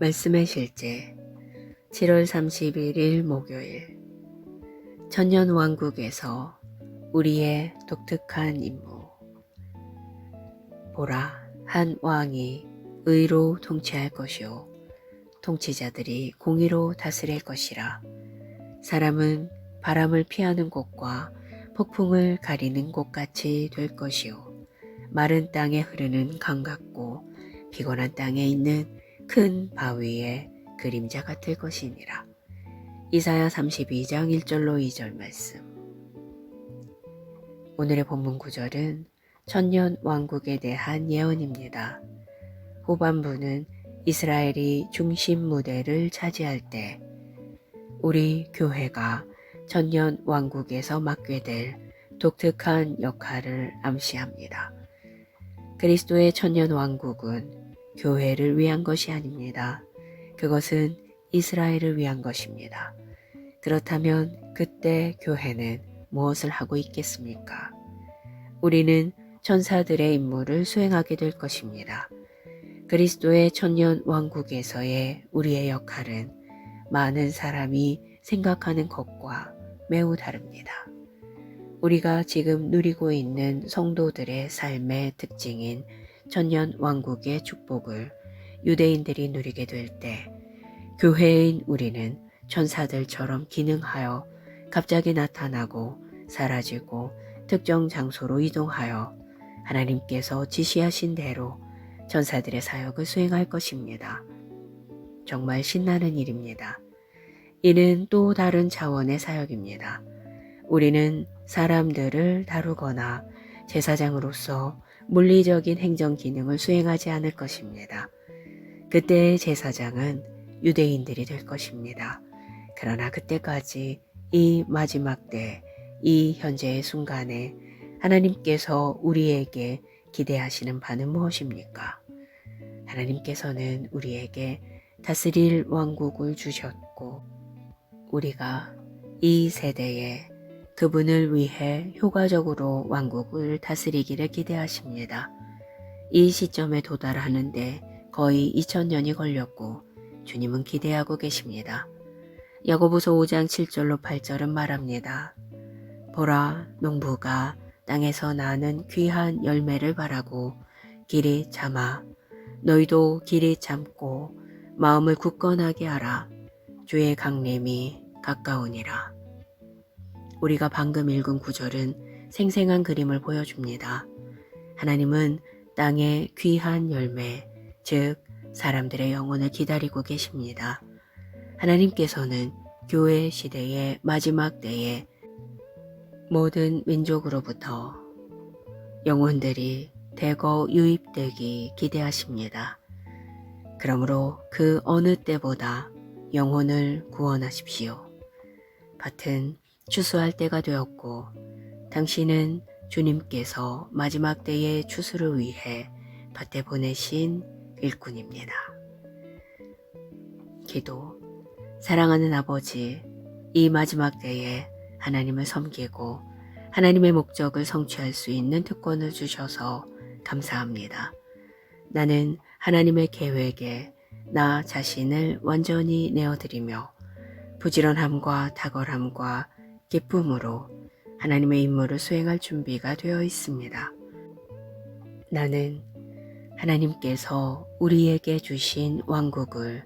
말씀의 실제 7월 31일 목요일. 천년 왕국에서 우리의 독특한 임무. 보라 한 왕이 의로 통치할 것이요. 통치자들이 공의로 다스릴 것이라. 사람은 바람을 피하는 곳과 폭풍을 가리는 곳같이 될 것이요 마른 땅에 흐르는 강 같고 피곤한 땅에 있는 큰 바위의 그림자 같을 것이니라. 이사야 32장 1절로 2절 말씀. 오늘의 본문 구절은 천년 왕국에 대한 예언입니다. 후반부는 이스라엘이 중심 무대를 차지할 때 우리 교회가 천년 왕국에서 맡게 될 독특한 역할을 암시합니다. 그리스도의 천년 왕국은 교회를 위한 것이 아닙니다. 그것은 이스라엘을 위한 것입니다. 그렇다면 그때 교회는 무엇을 하고 있겠습니까? 우리는 천사들의 임무를 수행하게 될 것입니다. 그리스도의 천년 왕국에서의 우리의 역할은 많은 사람이 생각하는 것과 매우 다릅니다. 우리가 지금 누리고 있는 성도들의 삶의 특징인 천년 왕국의 축복을 유대인들이 누리게 될 때 교회인 우리는 천사들처럼 기능하여 갑자기 나타나고 사라지고 특정 장소로 이동하여 하나님께서 지시하신 대로 전사들의 사역을 수행할 것입니다. 정말 신나는 일입니다. 이는 또 다른 차원의 사역입니다. 우리는 사람들을 다루거나 제사장으로서 물리적인 행정 기능을 수행하지 않을 것입니다. 그때의 제사장은 유대인들이 될 것입니다. 그러나 그때까지 이 마지막 때, 이 현재의 순간에 하나님께서 우리에게 기대하시는 바는 무엇입니까? 하나님께서는 우리에게 다스릴 왕국을 주셨고, 우리가 이 세대에 그분을 위해 효과적으로 왕국을 다스리기를 기대하십니다. 이 시점에 도달하는데 거의 2000년이 걸렸고 주님은 기대하고 계십니다. 야고보서 5장 7절로 8절은 말합니다. 보라 농부가 땅에서 나는 귀한 열매를 바라고 길이 참아 너희도 길이 참고 마음을 굳건하게 하라 주의 강림이 가까우니라. 우리가 방금 읽은 구절은 생생한 그림을 보여줍니다. 하나님은 땅의 귀한 열매, 즉 사람들의 영혼을 기다리고 계십니다. 하나님께서는 교회 시대의 마지막 때에 모든 민족으로부터 영혼들이 대거 유입되기 기대하십니다. 그러므로 그 어느 때보다 영혼을 구원하십시오. 밭은 추수할 때가 되었고 당신은 주님께서 마지막 때의 추수를 위해 밭에 보내신 일꾼입니다. 기도 사랑하는 아버지 이 마지막 때에 하나님을 섬기고 하나님의 목적을 성취할 수 있는 특권을 주셔서 감사합니다. 나는 하나님의 계획에 나 자신을 완전히 내어드리며 부지런함과 탁월함과 기쁨으로 하나님의 임무를 수행할 준비가 되어 있습니다. 나는 하나님께서 우리에게 주신 왕국을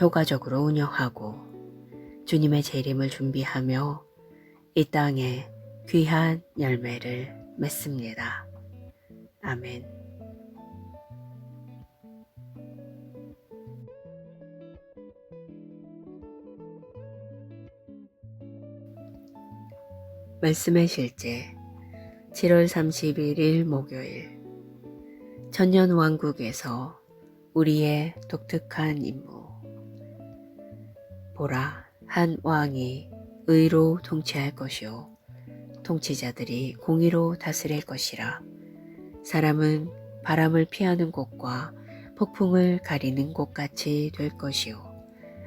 효과적으로 운영하고 주님의 재림을 준비하며 이 땅에 귀한 열매를 맺습니다. 아멘. 말씀의 실제 7월 31일 목요일 천년 왕국에서 우리의 독특한 임무. 보라 한 왕이 의로 통치할 것이요 통치자들이 공의로 다스릴 것이라. 사람은 바람을 피하는 곳과 폭풍을 가리는 곳같이 될 것이요.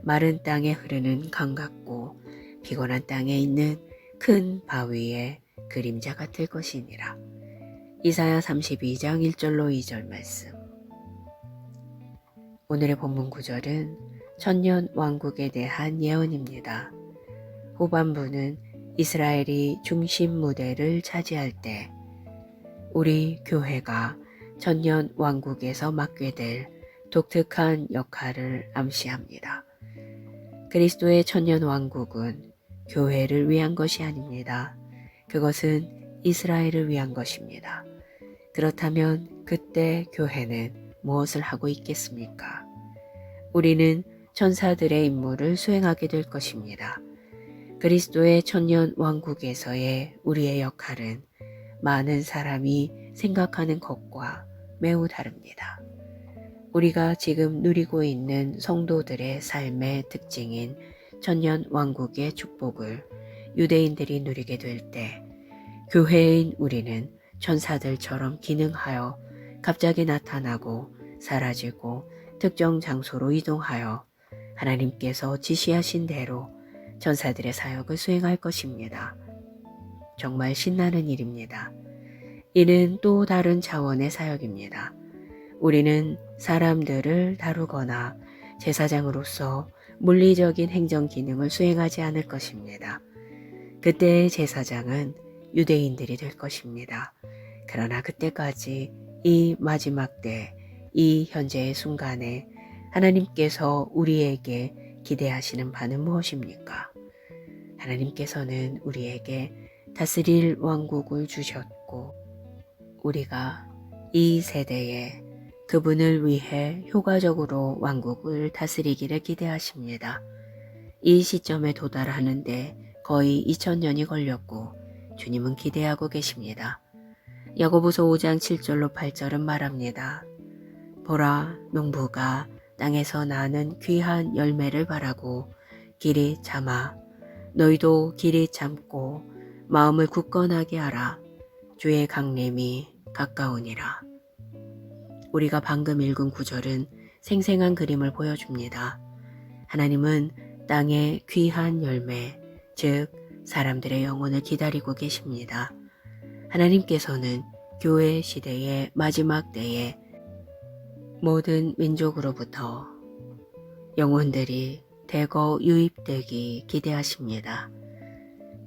마른 땅에 흐르는 강 같고 피곤한 땅에 있는 큰 바위의 그림자 같을 것이니라. 이사야 32장 1절로 2절 말씀. 오늘의 본문 구절은 천년 왕국에 대한 예언입니다. 후반부는 이스라엘이 중심 무대를 차지할 때 우리 교회가 천년 왕국에서 맡게 될 독특한 역할을 암시합니다. 그리스도의 천년 왕국은 교회를 위한 것이 아닙니다. 그것은 이스라엘을 위한 것입니다. 그렇다면 그때 교회는 무엇을 하고 있겠습니까? 우리는 천사들의 임무를 수행하게 될 것입니다. 그리스도의 천년 왕국에서의 우리의 역할은 많은 사람이 생각하는 것과 매우 다릅니다. 우리가 지금 누리고 있는 성도들의 삶의 특징인 천년 왕국의 축복을 유대인들이 누리게 될 때 교회인 우리는 천사들처럼 기능하여 갑자기 나타나고 사라지고 특정 장소로 이동하여 하나님께서 지시하신 대로 전사들의 사역을 수행할 것입니다. 정말 신나는 일입니다. 이는 또 다른 차원의 사역입니다. 우리는 사람들을 다루거나 제사장으로서 물리적인 행정 기능을 수행하지 않을 것입니다. 그때의 제사장은 유대인들이 될 것입니다. 그러나 그때까지 이 마지막 때, 이 현재의 순간에 하나님께서 우리에게 기대하시는 바는 무엇입니까? 하나님께서는 우리에게 다스릴 왕국을 주셨고, 우리가 이 세대에 그분을 위해 효과적으로 왕국을 다스리기를 기대하십니다. 이 시점에 도달하는데 거의 2000년이 걸렸고 주님은 기대하고 계십니다. 야고보서 5장 7절로 8절은 말합니다. 보라 농부가 땅에서 나는 귀한 열매를 바라고 길이 참아 너희도 길이 참고 마음을 굳건하게 하라 주의 강림이 가까우니라. 우리가 방금 읽은 구절은 생생한 그림을 보여줍니다. 하나님은 땅의 귀한 열매, 즉 사람들의 영혼을 기다리고 계십니다. 하나님께서는 교회 시대의 마지막 때에 모든 민족으로부터 영혼들이 대거 유입되기 기대하십니다.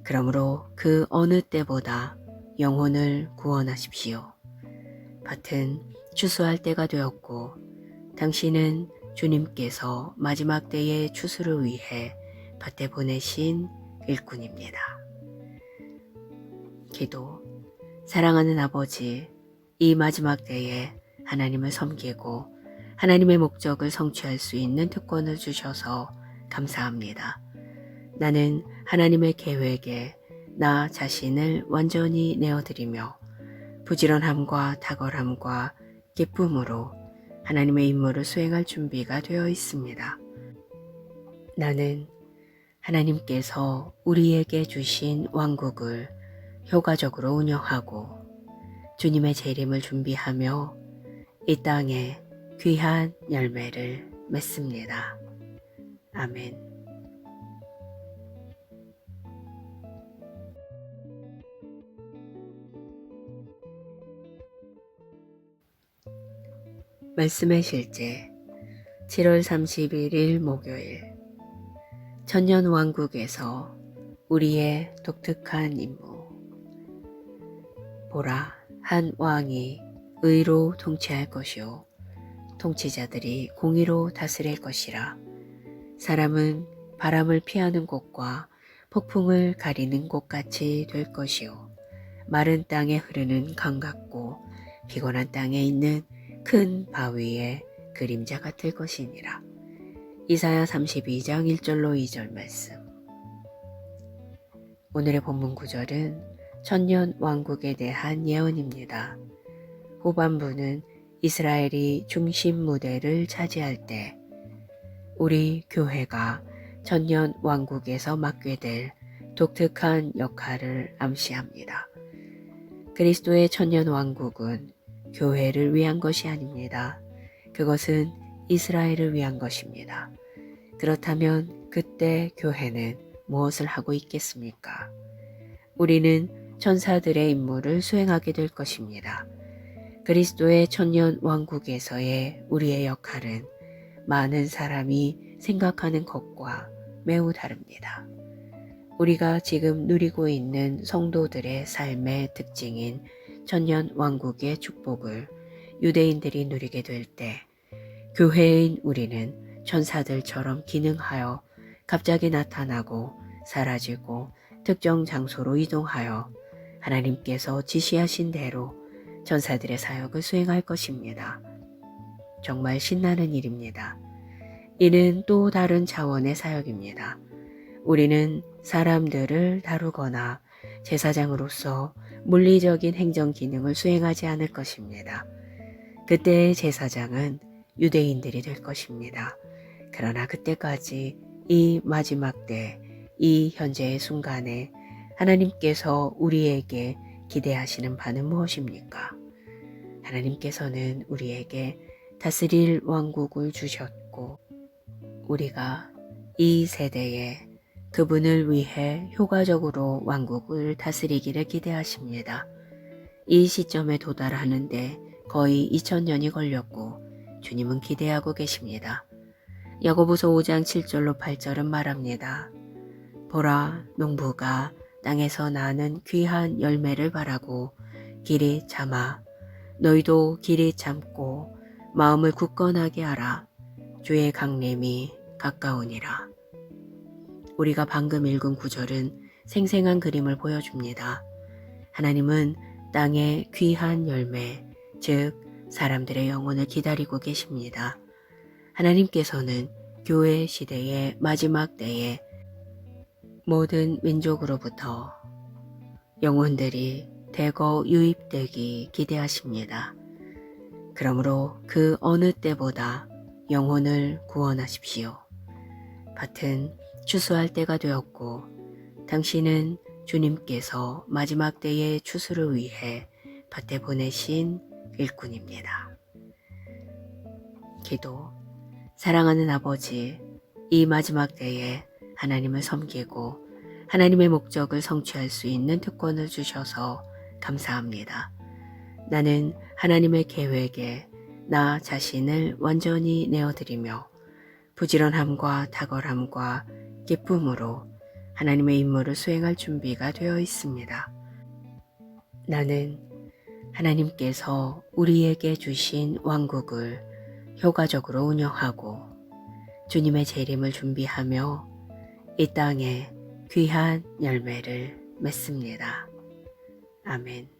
그러므로 그 어느 때보다 영혼을 구원하십시오. 밭은 추수할 때가 되었고 당신은 주님께서 마지막 때의 추수를 위해 밭에 보내신 일꾼입니다. 기도 사랑하는 아버지 이 마지막 때에 하나님을 섬기고 하나님의 목적을 성취할 수 있는 특권을 주셔서 감사합니다. 나는 하나님의 계획에 나 자신을 완전히 내어드리며 부지런함과 탁월함과 기쁨으로 하나님의 임무를 수행할 준비가 되어 있습니다. 나는 하나님께서 우리에게 주신 왕국을 효과적으로 운영하고 주님의 재림을 준비하며 이 땅에 귀한 열매를 맺습니다. 아멘. 말씀의 실제 7월 31일 목요일 천년 왕국에서 우리의 독특한 임무. 보라 한 왕이 의로 통치할 것이요 통치자들이 공의로 다스릴 것이라. 사람은 바람을 피하는 곳과 폭풍을 가리는 곳같이 될 것이요. 마른 땅에 흐르는 강 같고 피곤한 땅에 있는 큰 바위의 그림자 같을 것이니라. 이사야 32장 1절로 2절 말씀. 오늘의 본문 구절은 천년 왕국에 대한 예언입니다. 후반부는 이스라엘이 중심 무대를 차지할 때 우리 교회가 천년 왕국에서 맡게 될 독특한 역할을 암시합니다. 그리스도의 천년 왕국은 교회를 위한 것이 아닙니다. 그것은 이스라엘을 위한 것입니다. 그렇다면 그때 교회는 무엇을 하고 있겠습니까? 우리는 천사들의 임무를 수행하게 될 것입니다. 그리스도의 천년 왕국에서의 우리의 역할은 많은 사람이 생각하는 것과 매우 다릅니다. 우리가 지금 누리고 있는 성도들의 삶의 특징인 천년 왕국의 축복을 유대인들이 누리게 될 때 교회인 우리는 천사들처럼 기능하여 갑자기 나타나고 사라지고 특정 장소로 이동하여 하나님께서 지시하신 대로 전사들의 사역을 수행할 것입니다. 정말 신나는 일입니다. 이는 또 다른 차원의 사역입니다. 우리는 사람들을 다루거나 제사장으로서 물리적인 행정 기능을 수행하지 않을 것입니다. 그때의 제사장은 유대인들이 될 것입니다. 그러나 그때까지 이 마지막 때, 이 현재의 순간에 하나님께서 우리에게 기대하시는 바는 무엇입니까? 하나님께서는 우리에게 다스릴 왕국을 주셨고, 우리가 이 세대에 그분을 위해 효과적으로 왕국을 다스리기를 기대하십니다. 이 시점에 도달하는데 거의 2000년이 걸렸고 주님은 기대하고 계십니다. 야고보서 5장 7절로 8절은 말합니다. 보라 농부가 땅에서 나는 귀한 열매를 바라고 길이 참아 너희도 길이 참고 마음을 굳건하게 하라 주의 강림이 가까우니라. 우리가 방금 읽은 구절은 생생한 그림을 보여줍니다. 하나님은 땅의 귀한 열매, 즉 사람들의 영혼을 기다리고 계십니다. 하나님께서는 교회 시대의 마지막 때에 모든 민족으로부터 영혼들이 대거 유입되기 기대하십니다. 그러므로 그 어느 때보다 영혼을 구원하십시오. 밭은 추수할 때가 되었고 당신은 주님께서 마지막 때의 추수를 위해 밭에 보내신 일꾼입니다. 기도 사랑하는 아버지 이 마지막 때에 하나님을 섬기고 하나님의 목적을 성취할 수 있는 특권을 주셔서 감사합니다. 나는 하나님의 계획에 나 자신을 완전히 내어드리며 부지런함과 탁월함과 기쁨으로 하나님의 임무를 수행할 준비가 되어 있습니다. 나는 하나님께서 우리에게 주신 왕국을 효과적으로 운영하고 주님의 재림을 준비하며 이 땅에 귀한 열매를 맺습니다. 아멘.